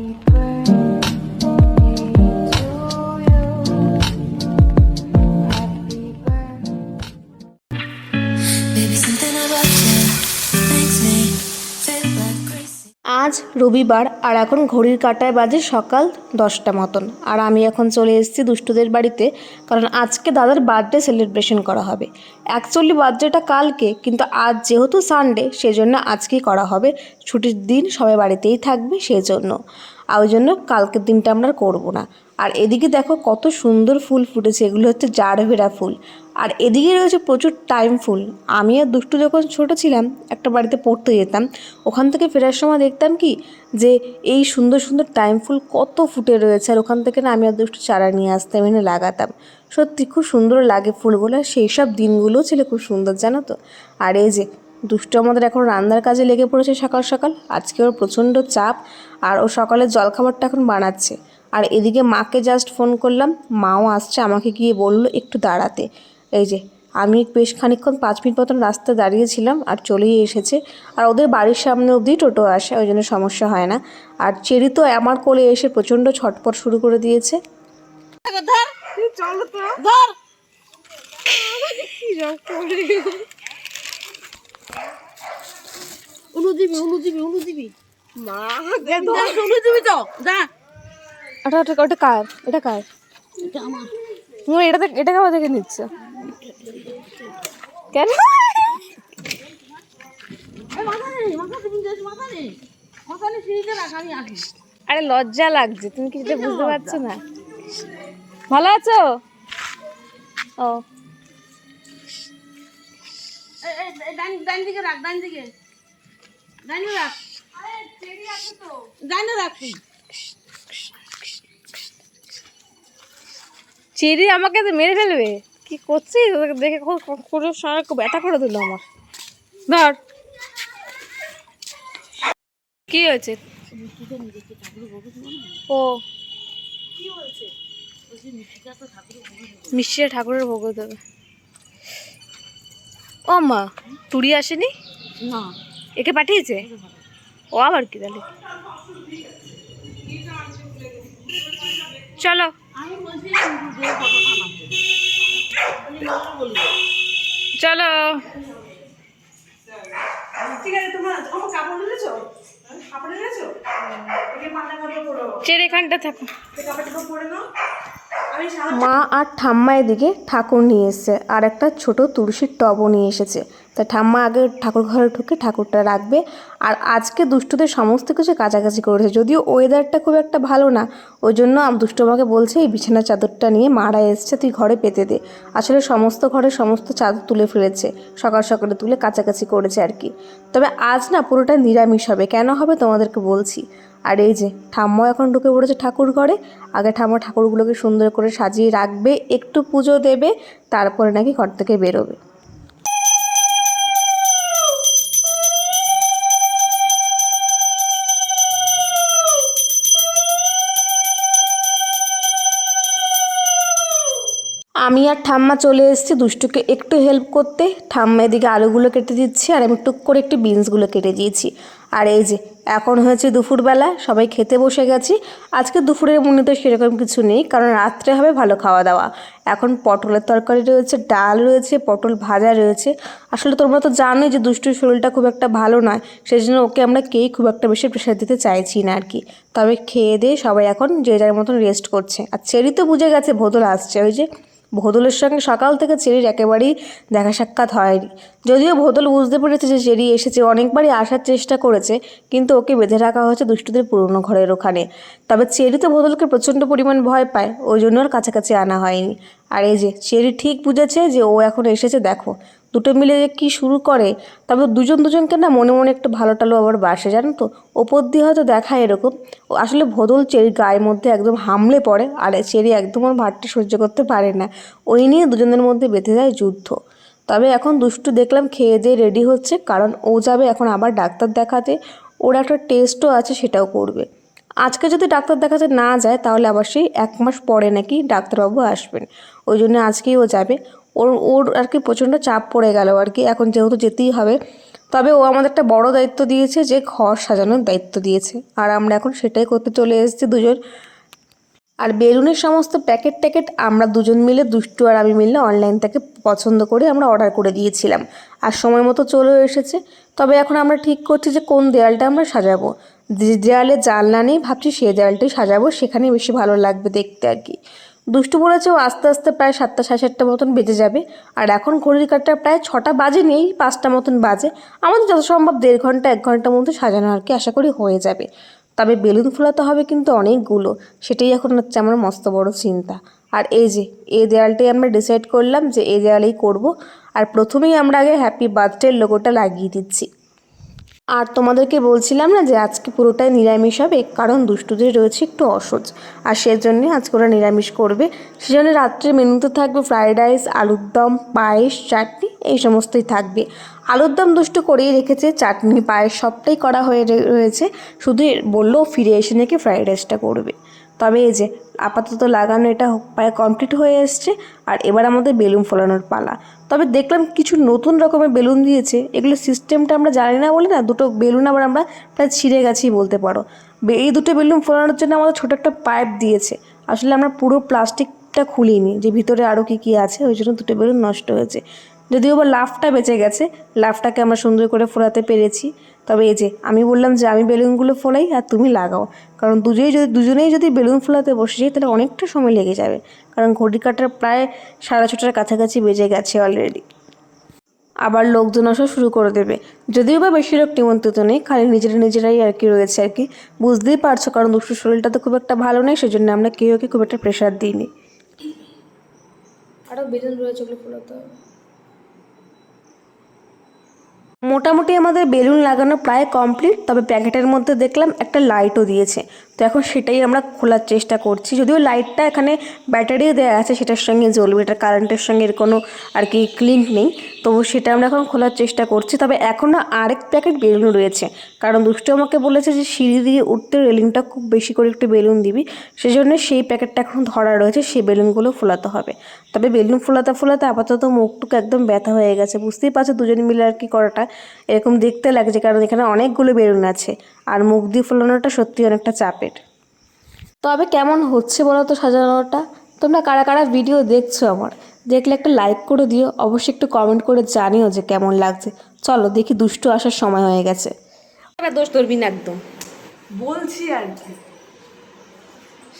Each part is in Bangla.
Happy. রবিবার আর এখন ঘড়ির কাটায় বাজে সকাল দশটা মতন। আর আমি এখন চলে এসেছি দুষ্টুদের বাড়িতে, কারণ আজকে দাদার বার্থডে সেলিব্রেশন করা হবে। অ্যাকচুয়ালি বার্থডেটা কালকে, কিন্তু আজ যেহেতু সানডে সেই জন্য আজকেই করা হবে। ছুটির দিন সবাই বাড়িতেই থাকবে সেই জন্য আর ওই জন্য কালকের দিনটা আমরা করব না। আর এদিকে দেখো কত সুন্দর ফুল ফুটেছে, এগুলো হচ্ছে জারভেরা ফুল। আর এদিকে রয়েছে প্রচুর টাইম ফুল। আমি আর দুষ্টু যখন ছোটো ছিলাম, একটা বাড়িতে পড়তে যেতাম, ওখান থেকে ফেরার সময় দেখতাম কি যে এই সুন্দর সুন্দর টাইম ফুল কত ফুটে রয়েছে, আর ওখান থেকে না আমি আর দুষ্টু চারা নিয়ে আসতাম, এনে লাগাতাম। সত্যি খুব সুন্দর লাগে ফুলগুলো সেই সব দিনগুলোও ছিল খুব সুন্দর, জানো তো। আর এই যে দুষ্টু আমাদের এখন রান্নার কাজে লেগে পড়েছে সকাল সকাল, আজকে ওর প্রচণ্ড চাপ, আর ও সকালে জলখাবারটা এখন বানাচ্ছে। আর এদিকে মাকে জাস্ট ফোন করলাম মাও আসছে আমাকে গিয়ে বলল একটু দাঁড়াতে। এই যে আমি বেশ খানিকক্ষণ পাঁচ মিনিট মতন রাস্তায় দাঁড়িয়েছিলাম আর চলেই এসেছে। আর ওদের বাড়ির সামনে অবধি টোটো আসে ওই জন্য সমস্যা হয় না। আর চেরি তো আমার কোলে এসে প্রচণ্ড ছটপট শুরু করে দিয়েছে। উলু দিবি উলু দিবি উলু দিবি মা উলু দিবি তো যা। ওটা ওটা ওটা কার? এটা কার? এটা তুমি এটা এটা কাবা থেকে নিচ্ছ? কেন? আরে লজ্জা লাগছে, তুমি কি এটা বুঝতে পারছ না? ভালো আছো? ও। ডান দিকে রাখ ডান দিকে। ডাইনে রাখ। ডাইনে রাখ। চিড়ি আমাকে তো মেরে ফেলবে। কি করছিস? দেখে খুব খুব সারা খুব ব্যথা করে দিল আমার। ধর। কি হয়েছে? ও। মিষ্টিটা ঠাকুরের ভোগ দেবে ও মা তুড়ি আসেনি? না। একে পাঠিয়েছে? ও আবার কি তাহলে? চলো। চলো। মা আর ঠাম্মা এদিকে ঠাকুর নিয়ে এসেছে আর একটা ছোট তুলসীর টবও নিয়ে এসেছে। তা ঠাম্মা আগে ঠাকুর ঘরে ঢুকে ঠাকুরটা রাখবে। আর আজকে দুষ্টুদের সমস্ত কিছু কাছাকাছি করেছে। যদিও ওয়েদারটা খুব একটা ভালো না, ওই জন্য আম- দুষ্টু আমাকে বলছে, এই বিছানা চাদরটা নিয়ে মারা এসছে, তুই ঘরে পেতে দে। আসলে সমস্ত ঘরে সমস্ত চাদর তুলে ফেলেছে, সকাল সকালে তুলে কাছাকাছি করেছে আর কি। তবে আজ না পুরোটা নিরামিষ হবে, কেন হবে তোমাদেরকে বলছি। আর এই যে ঠাম্মা এখন ঢুকে পড়েছে ঠাকুর ঘরে। আগে ঠাম্মা ঠাকুরগুলোকে সুন্দর করে সাজিয়ে রাখবে, একটু পুজো দেবে, তারপরে নাকি ঘর থেকে বেরোবে। ঠাম্মা চলে এসেছি দুষ্টুকে একটু হেল্প করতে। ঠাম্মা এদিকে আলুগুলো কেটে দিচ্ছে আর আমি টুক করে একটু বিনসগুলো কেটে দিয়েছি। আর এই যে, এখন হয়েছে দুপুরবেলা, সবাই খেতে বসে গেছি। আজকে দুপুরের মনে তো সেরকম কিছু নেই, কারণ রাত্রে হবে ভালো খাওয়া দাওয়া। এখন পটলের তরকারি রয়েছে, ডাল রয়েছে, পটল ভাজা রয়েছে। আসলে তোমরা তো জানোই যে দুষ্টুর শরীরটা খুব একটা ভালো নয় সেই জন্য ওকে আমরা কেই খুব একটা বেশি প্রেশার দিতে চাইছি না আর কি। তবে খেয়ে দিয়ে সবাই এখন যে যার মতন রেস্ট করছে। আর চেরি তো বুঝে গেছে, ভোদল আসছে। ওই যে ভোদলের সঙ্গে সকাল থেকে চেরির একেবারেই দেখা সাক্ষাৎ হয়নি। যদিও ভোদল বুঝতে পেরেছে যে চেরি এসেছে, অনেকবারই আসার চেষ্টা করেছে, কিন্তু ওকে বেঁধে রাখা হয়েছে দুষ্টুদের পুরনো ঘরের ওখানে। তবে চেরি তো ভোদলকে প্রচণ্ড পরিমাণ ভয় পায়, ওই জন্য ওর কাছাকাছি আনা হয়নি। আর এই যে, চেরি ঠিক বুঝেছে যে ও এখন এসেছে, দেখো। দুটো মিলে যে কী শুরু করে তবে দুজন দুজনকে না মনে মনে একটু ভালো টালো আবার বাসে জানো তো? ওপর দিয়ে হয়তো দেখায় এরকম। ও আসলে ভোদল চেরি গায়ের মধ্যে একদম হামলে পড়ে আর চেরি একদম ওর ভাতটা সহ্য করতে পারে না। ওই নিয়ে দুজনের মধ্যে বেঁধে যায় যুদ্ধ। তবে এখন দুষ্টু দেখলাম খেয়ে দিয়ে রেডি হচ্ছে, কারণ ও যাবে এখন আবার ডাক্তার দেখাতে। ওর একটা টেস্টও আছে, সেটাও করবে। আজকে যদি ডাক্তার দেখাতে না যায়, তাহলে আবার সেই এক মাস পরে নাকি ডাক্তারবাবু আসবেন। ওই জন্য আজকেই ও যাবে। ওর ওর আর কি প্রচণ্ড চাপ পড়ে গেল আর কি, এখন যেহেতু যেতেই হবে। তবে ও আমাদের একটা বড় দায়িত্ব দিয়েছে যে ঘর সাজানোর দায়িত্ব দিয়েছে। আর আমরা এখন সেটাই করতে চলে এসেছি দুজন। আর বেলুনের সমস্ত প্যাকেট ট্যাকেট আমরা দুজন মিলে, দুষ্টু আর আমি মিলে অনলাইন থেকে পছন্দ করে আমরা অর্ডার করে দিয়েছিলাম। আর সময় মতো চলেও এসেছে। তবে এখন আমরা ঠিক করছি যে কোন দেয়ালটা আমরা সাজাবো। যে দেয়ালে জানলা নেই, ভাবছি সে দেয়ালটাই সাজাবো সেখানে বেশি ভালো লাগবে দেখতে আর কি। দুষ্টু বলেছে ও আস্তে আস্তে প্রায় সাতটা, সাড়ে সাতটা মতন বেজে যাবে। আর এখন ঘড়ির কাটটা প্রায় ছটা বাজে নেই পাঁচটা মতন বাজে। আমাদের যত সম্ভব দেড় ঘণ্টা, এক ঘণ্টার মধ্যে সাজানো আর কি আশা করি হয়ে যাবে। তবে বেলুন ফোলাতে হবে কিন্তু অনেকগুলো। সেটাই এখন হচ্ছে আমার মস্ত বড় চিন্তা। আর এই যে, এই দেয়ালটাই আমরা ডিসাইড করলাম যে এই দেয়ালেই করব। আর প্রথমেই আমরা আগে হ্যাপি বার্থডের লোগোটা লাগিয়ে দিচ্ছি। আর তোমাদেরকে বলছিলাম না যে আজকে পুরোটাই নিরামিষ হবে, কারণ দুষ্টুদের রয়েছে একটু অসহ্য। আর সেজন্যে আজকে ওরা নিরামিষ করবে। সেজন্য রাত্রে মেনুতে থাকবে ফ্রায়েড রাইস আলুর দম, পায়েস, চাটনি, এই সমস্তই থাকবে। আলুর দম দুষ্টু করেই রেখেছে, চাটনি, পায়েস সবটাই করা হয়ে রয়েছে। শুধু বলল ফিরে এসে নাকি ফ্রায়েড রাইসটা করবে। তবে এই যে আপাতত লাগানো এটা প্রায় কমপ্লিট হয়ে এসছে, আর এবার আমাদের বেলুন ফোলানোর পালা। তবে দেখলাম কিছু নতুন রকমের বেলুন দিয়েছে, এগুলো সিস্টেমটা আমরা জানি না বলে না, দুটো বেলুন আবার আমরা প্রায় ছিঁড়ে গেছি বলতে পারো। এই দুটো বেলুন ফোলানোর জন্য আমাদের ছোটো একটা পাইপ দিয়েছে। আসলে আমরা পুরো প্লাস্টিকটা খুলিনি, যে ভিতরে আরও কী কী আছে, ওই জন্য দুটো বেলুন নষ্ট হয়েছে। যদিও বা লাফটা বেঁচে গেছে, লাফটাকে আমরা সুন্দর করে ফোলাতে পেরেছি। তবে এই যে, আমি বললাম যে আমি বেলুনগুলো ফোলাই আর তুমি লাগাও। কারণ দুজনেই যদি দুজনেই যদি বেলুন ফোলাতে বসে যাই তাহলে অনেকটা সময় লেগে যাবে। কারণ ঘড়ি কাটার প্রায় সাড়ে ছটার কাছাকাছি বেজে গেছে অলরেডি আবার লোকজন আসা শুরু করে দেবে। যদিও বা বেশি লোক নিমন্ত্রিত নেই, খালি নিজেরা নিজেরাই আর কি রয়েছে আর কি। বুঝতেই পারছ, কারণ দুষ্টুর শরীরটা তো খুব একটা ভালো নেই, সেজন্য আমরা কেউ ওকে খুব একটা প্রেশার দিইনি। আরও বেলুন রয়েছে, ওগুলো ফোলাতে হবে। মোটামুটি আমাদের বেলুন লাগানো প্রায় কমপ্লিট, তবে প্যাকেটের মধ্যে দেখলাম একটা লাইটও দিয়েছে। তো এখন সেটাই আমরা খোলার চেষ্টা করছি। যদিও লাইটটা এখানে ব্যাটারি দেওয়া আছে, সেটার সঙ্গে জ্বলবে, এটা কারেন্টের সঙ্গে এর কোনো আর কি লিঙ্ক নেই। তো সেটা আমরা এখন খোলার চেষ্টা করছি। তবে এখনও আরেক প্যাকেট বেলুন রয়েছে। কারণ দুষ্টু আমাকে বলেছে যে, সিঁড়ি দিয়ে উঠতে রেলিংটা খুব বেশি করে একটু বেলুন দিবি। সেজন্য সেই প্যাকেটটা এখন ধরা রয়েছে, সেই বেলুনগুলো ফোলাতে হবে। তবে বেলুন ফোলাতে ফোলাতে আপাতত মুখটুকু একদম ব্যথা হয়ে গেছে। বুঝতেই পারছ, দুজন মিলে আর কি করাটা। এরকম দেখতে লাগছে কারণ এখানে অনেকগুলো বেলুন আছে। আর মুখ দিয়ে ফোলানোটা সত্যি অনেকটা চাপের। তবে কেমন হচ্ছে বলো তো সাজানোটা? তোমরা কারা কারা ভিডিও দেখছ আমার? দেখলে একটা লাইক করে দিও অবশ্যই একটু কমেন্ট করে জানিও যে কেমন লাগছে। চলো দেখি দুষ্টু আসার সময় হয়ে গেছে। দোষ ধরবি না একদম। বলছি আর কি।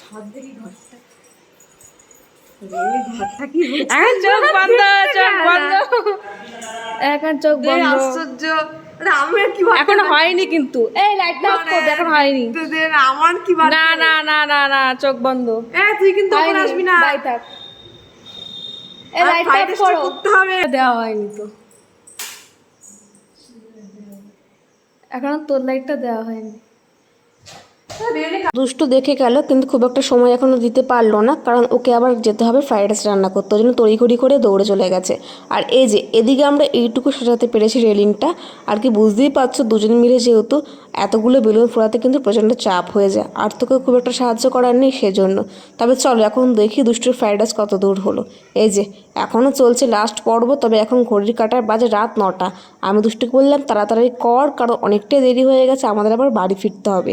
সাত দেখি ঘরটা এই ঘরটা কি হচ্ছে? এখন চোখ বন্ধ চোখ বন্ধ। এখন চোখ বন্ধ। আশ্চর্য। আরে কি এখন হয়নি কিন্তু। এই লাইট না অফ করবে এখন হয়নি। আমার কি না না না না না চোখ বন্ধ। এ তুই কিন্তু এখন আসবি না। বাই থাক। এই লাইট অফ করো। করতে হবে। দেওয়া হয়নি তো। এখনও তোর লাইটটা দেওয়া হয়নি। দুষ্টু দেখে গেল, কিন্তু খুব একটা সময় এখনও দিতে পারল না, কারণ ওকে আবার যেতে হবে ফ্রাইড রাইস রান্না করতে। ওই জন্য তড়িঘড়ি করে দৌড়ে চলে গেছে। আর এই যে, এদিকে আমরা এইটুকু সাজাতে পেরেছি রেলিংটা। আর কি বুঝতেই পারছ, দুজন মিলে যেহেতু এতগুলো বেলুন ফোড়াতে কিন্তু প্রচণ্ড চাপ হয়ে যায়। আর তোকে খুব একটা সাহায্য করার নেই সেজন্য। তবে চলো, এখন দেখি দুষ্টুর ফ্রাইড রাইস কত দূর হলো। এই যে এখনও চলছে লাস্ট পর্ব, তবে এখন ঘড়ির কাটার বাজে রাত নটা। আমি দুষ্টুকে বললাম, তাড়াতাড়ি কর, কারণ অনেকটাই দেরি হয়ে গেছে, আমাদের আবার বাড়ি ফিরতে হবে।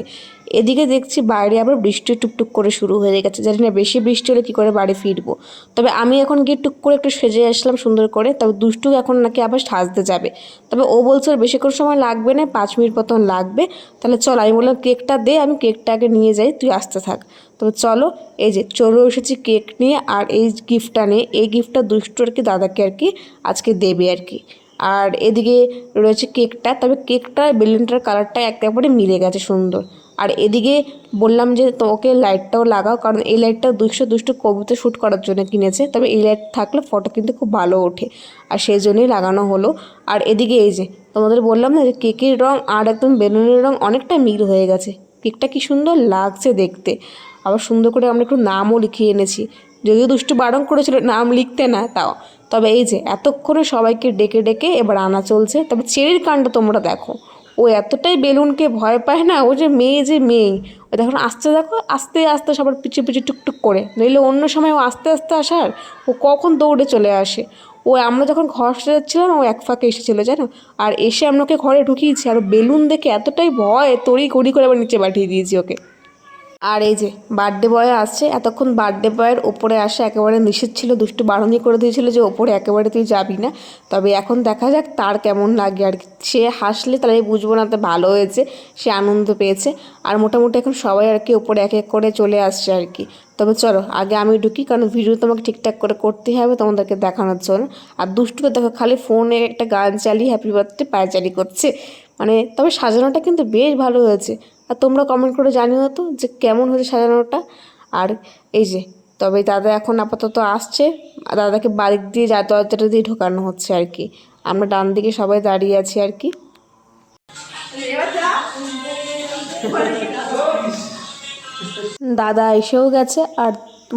এদিকে দেখছি বাইরে আবার বৃষ্টি টুকটুক করে শুরু হয়ে গেছে। জানি না বেশি বৃষ্টি হলে কী করে বাড়ি ফিরবো। তবে আমি এখন গিয়ে টুক করে একটু সেজে আসলাম সুন্দর করে। তবে দুষ্টু এখন নাকি আবার সাজতে যাবে। তবে ও বলছে ওর বেশিক্ষণ সময় লাগবে না, পাঁচ মিনিট মতন লাগবে। তাহলে চল, আমি বললাম কেকটা দে, আমি কেকটা আগে নিয়ে যাই, তুই আসতে থাক। তবে চলো, এই যে চলে এসেছি কেক নিয়ে, আর এই গিফটটা নিয়ে এই গিফটটা দুষ্টু আর কি, দাদাকে আর কি আজকে দেবে আর কি। আর এদিকে রয়েছে কেকটা, তবে কেকটা বেলুনটার কালারটা একেবারে মিলে গেছে সুন্দর। আর এদিকে বললাম যে তোকে লাইটটাও লাগাও, কারণ এই লাইটটা দুশো দুষ্টু কবিতে শ্যুট করার জন্য কিনেছে, তবে এই লাইট থাকলে ফটো কিন্তু খুব ভালো ওঠে। আর সেই জন্যই লাগানো হলো। আর এদিকে এই যে তোমাদের বললাম না যে কেকের রং আর একদম বেলুনের রং অনেকটা মিল হয়ে গেছে। কেকটা কি সুন্দর লাগছে দেখতে। আবার সুন্দর করে আমরা একটু নামও লিখিয়ে এনেছি। যদিও দুষ্টু বারণ করেছিল, নাম লিখতে না, তাও। তবে এই যে এতক্ষণে সবাইকে ডেকে ডেকে এবার আনা চলছে, তবে চেরির কাণ্ড তোমরা দেখো। ও এতটাই বেলুনকে ভয় পায় না, ও যে মেয়ে যে মেয়ে। ও দেখো আস্তে দেখো, আস্তে আস্তে সবার পিছিয়ে পিছিয়ে টুকটুক করে। নইলে অন্য সময় ও আস্তে আস্তে আসার, ও কখন দৌড়ে চলে আসে। ও আমরা যখন ঘর সাজাচ্ছিলাম, ও এক ফাঁকে এসেছিল জানো? আর এসে আমরা ঘরে ঢুকিয়েছি, আর বেলুন দেখে এতটাই ভয় তড়ি ঘড়ি করে আবার নিচে পাঠিয়ে দিয়েছি ওকে। আর এই যে বার্থডে বয় আসছে, এতক্ষণ বার্থডে বয়ের ওপরে আসা একেবারে নিষেধ ছিল, দুষ্টু বারণই করে দিয়েছিল যে ওপরে একেবারে তুই যাবি না। তবে এখন দেখা যাক তার কেমন লাগে আর। সে হাসলে তাহলে বুঝব না তো ভালো হয়েছে, সে আনন্দ পেয়েছে। আর মোটামুটি এখন সবাই আর কি ওপরে এক এক করে চলে আসছে আর কি। তবে চলো, আগে আমি ঢুকি, কারণ ভিডিও তোমাকে ঠিকঠাক করে করতে হবে, তোমাদেরকে দেখানোর জন্য। আর দুষ্টুকে দেখো, খালি ফোনে একটা গান চালিয়ে হ্যাপি বার্থডে পায়চারি করছে। মানে তবে সাজানোটা কিন্তু বেশ ভালো হয়েছে। আর তোমরা কমেন্ট করে জানিও তো যে কেমন হয়েছে সাজানোটা। আর এই যে, তবে দাদা এখন আপাতত আসছে। দাদাকে বাড়ি দিয়ে যা, দরজাটা দিয়ে ঢোকানো হচ্ছে আর কি। আমরা ডান দিকে সবাই দাঁড়িয়ে আছি আর কি। দাদা এসেও গেছে আর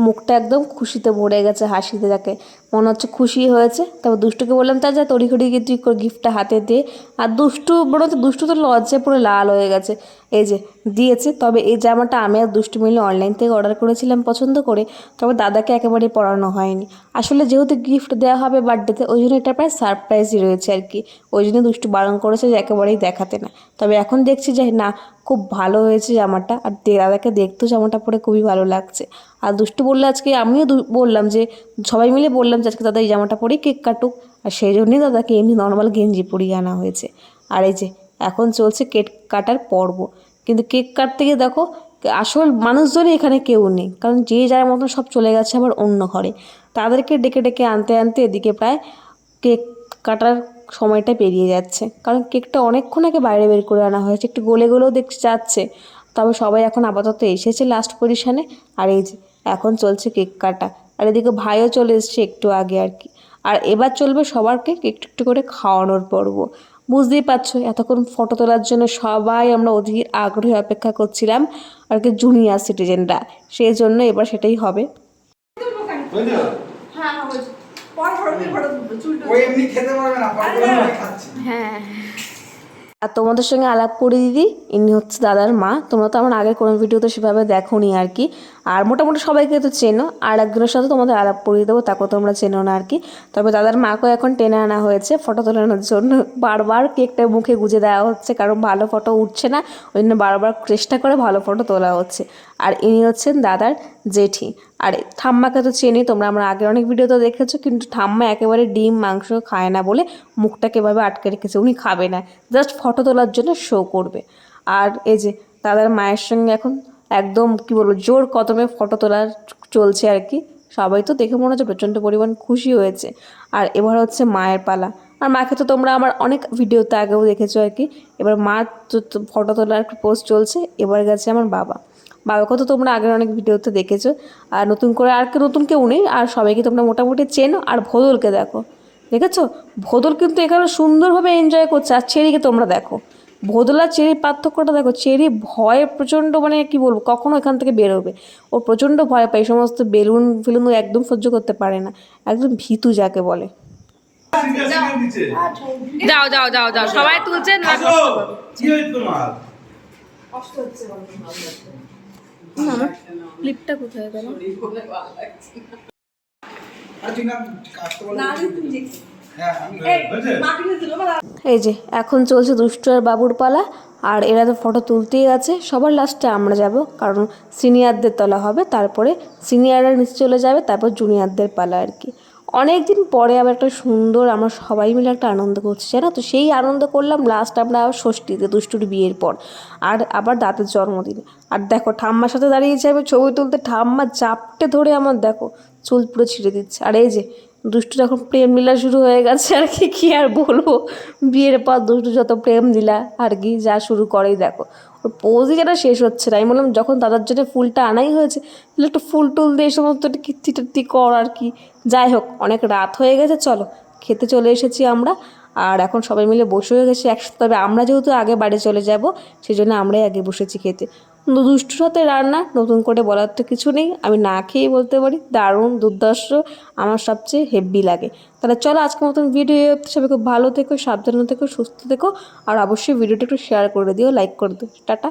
মুখটা একদম খুশিতে ভরে গেছে হাসিতে যাকে। মনে হচ্ছে খুশি হয়েছে। তারপর দুষ্টুকে বললাম, তা যা তড়ি ঘড়ি গিয়ে তুই গিফটটা হাতে দিয়ে আর দুষ্টু হচ্ছে দুষ্টু তো লজ্জায় পুরো লাল হয়ে গেছে। এই যে, দিয়েছে। তবে এই জামাটা আমি আর দুষ্টু মিলে অনলাইন থেকে অর্ডার করেছিলাম পছন্দ করে। তবে দাদাকে একেবারে পরানো হয়নি। আসলে যেহেতু গিফট দেওয়া হবে বার্থডেতে ওই জন্য এটা প্রায় সারপ্রাইজই রয়েছে আর কি। ওই জন্য দুষ্টু বারণ করেছে যে একেবারেই দেখাতে না। তবে এখন দেখছি যে, না, খুব ভালো হয়েছে জামাটা। আর দে- দাদাকে দেখতেও জামাটা পরে খুবই ভালো লাগছে। আর দুষ্টু বললে আজকে, আমিও দু- বললাম যে, সবাই মিলে বললাম যে আজকে দাদা এই জামাটা পরি কেক কাটুক। আর সেই জন্যই দাদাকে এমনি নর্মাল গেঞ্জি পরিয়ে আনা হয়েছে। আর এই যে, এখন চলছে কেক কাটার পর্ব। কিন্তু কেক কাটতে গিয়ে দেখো, আসল মানুষজনই এখানে কেউ নেই। কারণ যে যার মতন সব চলে গেছে আবার অন্য ঘরে। তাদেরকে ডেকে ডেকে আনতে আনতে এদিকে প্রায় কেক কাটার সময়টা পেরিয়ে যাচ্ছে। কারণ কেকটা অনেকক্ষণ আগে বাইরে বের করে আনা হয়েছে। একটু গলে গলেও দেখতে যাচ্ছে। তবে সবাই এখন আপাতত এসেছে লাস্ট পজিশনে আর এই যে, এখন চলছে কেক কাটা। আর এদিকে ভাইও চলে এসছে একটু আগে আর কি। আর এবার চলবে সবারকে একটু একটু করে খাওয়ানোর পর্ব। বুঝতেই পারছ এতক্ষণ ফটো তোলার জন্য সবাই আমরা অধীর আগ্রহে অপেক্ষা করছিলাম আর কি জুনিয়র সিটিজেনরা সেই জন্য এবার সেটাই হবে। হ্যাঁ। আর তোমাদের সঙ্গে আলাপ করে, দিদি। ইনি হচ্ছে দাদার মা। তোমরা তো আমার আগের কোনো ভিডিও তো সেভাবে দেখো নি আর কি। আর মোটামুটি সবাইকে তো চেনো। আর একজনের সাথে তোমাদের আলাপ করিয়ে দেবো, তাকেও তোমরা চেনো না আর কি। তবে দাদার মাকেও এখন টেনে আনা হয়েছে ফটো তোলানোর জন্য। বারবার কেকটা মুখে গুজে দেওয়া হচ্ছে, কারণ ভালো ফটো উঠছে না। ওই জন্য বারবার চেষ্টা করে ভালো ফটো তোলা হচ্ছে। আর ইনি হচ্ছেন দাদার জেঠি। আর ঠাম্মাকে তো চেনি, তোমরা আমরা আগের অনেক ভিডিওতে দেখেছ, কিন্তু ঠাম্মা একেবারে ডিম, মাংস খায় না বলে মুখটাকে এভাবে আটকে রেখেছে। উনি খাবে না জাস্ট ফটো তোলার জন্য শো করবে। আর এই যে দাদার মায়ের সঙ্গে এখন একদম, কি বলব, জোর কদমে ফটো তোলার চলছে আর কি। সবাই তো দেখে মনে হচ্ছে প্রচণ্ড পরিমাণ খুশি হয়েছে। আর এবার হচ্ছে মায়ের পালা। আর মাকে তো তোমরা আমার অনেক ভিডিওতে আগেও দেখেছ আর কি। এবার মার তো ফটো তোলার পোস্ট চলছে, এবার গেছে আমার বাবা। বাবাকে কথা তোমরা আগের অনেক ভিডিওতে দেখেছ। আর নতুন করে আর কেউ নতুন কেউ নেই আর সবাইকে তোমরা মোটামুটি চেনো। আর ভোদলকে দেখো দেখেছ? ভোদল কিন্তু এখানে সুন্দরভাবে এনজয় করছে। আর চেরিকে তোমরা দেখো ভোদল আর চেরির পার্থক্যটা দেখো। চেরি ভয়ে প্রচণ্ড মানে কি বলব কখনো এখান থেকে বেরোবে। ও প্রচণ্ড ভয় পায় এই সমস্ত বেলুন ফেলুন ও একদম সহ্য করতে পারে না। একদম ভীতু যাকে বলে। যাও যাও যাও যাও সবাই তুলছে না আসো কি হয়েছে তোমার? কষ্ট হচ্ছে ক্লিপটা কোথায় গেল? এই যে, এখন চলছে দুষ্টু আর বাবুর পালা, আর এরা তো ফটো তুলতেই আছে। সবার লাস্টে আমরা যাব, কারণ সিনিয়রদের তলা হবে, তারপরে সিনিয়ররা নিচে চলে যাবে, তারপর জুনিয়রদের পালা আর কি। অনেক দিন পরে আবার একটা সুন্দর আমরা সবাই মিলে একটা আনন্দ করছি, জানো তো? সেই আনন্দ করলাম লাস্ট আমরা ষষ্ঠীতে দুষ্টুর বিয়ের পর, আর আবার দাঁতের জন্মদিনে। আর দেখো, ঠাম্মার সাথে দাঁড়িয়েছি আমি ছবি তুলতে, ঠাম্মা চাপটে ধরে আমার দেখো, চুল পুরো ছিঁড়ে দিচ্ছে। আর এই যে, দুষ্টু যখন প্রেম লীলা শুরু হয়ে গেছে, আর কি, কী আর বলব? বিয়ের পর দুষ্টু যত প্রেম দিলা আর কি যা শুরু করেই দেখো। ওর পোজই যেটা শেষ হচ্ছে না। আমি বললাম, যখন দাদার জন্য ফুলটা আনাই হয়েছে, তাহলে একটু ফুল টুল দিয়ে সমস্ত কীর্তি টীর্তি কর আর কি। যাই হোক, অনেক রাত হয়ে গেছে, চলো, খেতে চলে এসেছি আমরা। আর এখন সবাই মিলে বসে হয়ে গেছি একসাথে। তবে আমরা যেহেতু আগে বাড়ি চলে যাব সেই জন্য আমরাই আগে বসেছি খেতে। কিন্তু দুষ্টুর সাথে রান্না, নতুন করে বলার তো কিছু নেই। আমি না খেয়ে বলতে পারি, দারুণ দুর্দর্শ আমার সবচেয়ে হেভি লাগে। তাহলে চলো আজকের মতন ভিডিও সবাই খুব ভালো থেকো, সাবধানে থেকো, সুস্থ থেকো। আর অবশ্যই ভিডিওটা একটু শেয়ার করে দিও লাইক করে দিও। টাটা।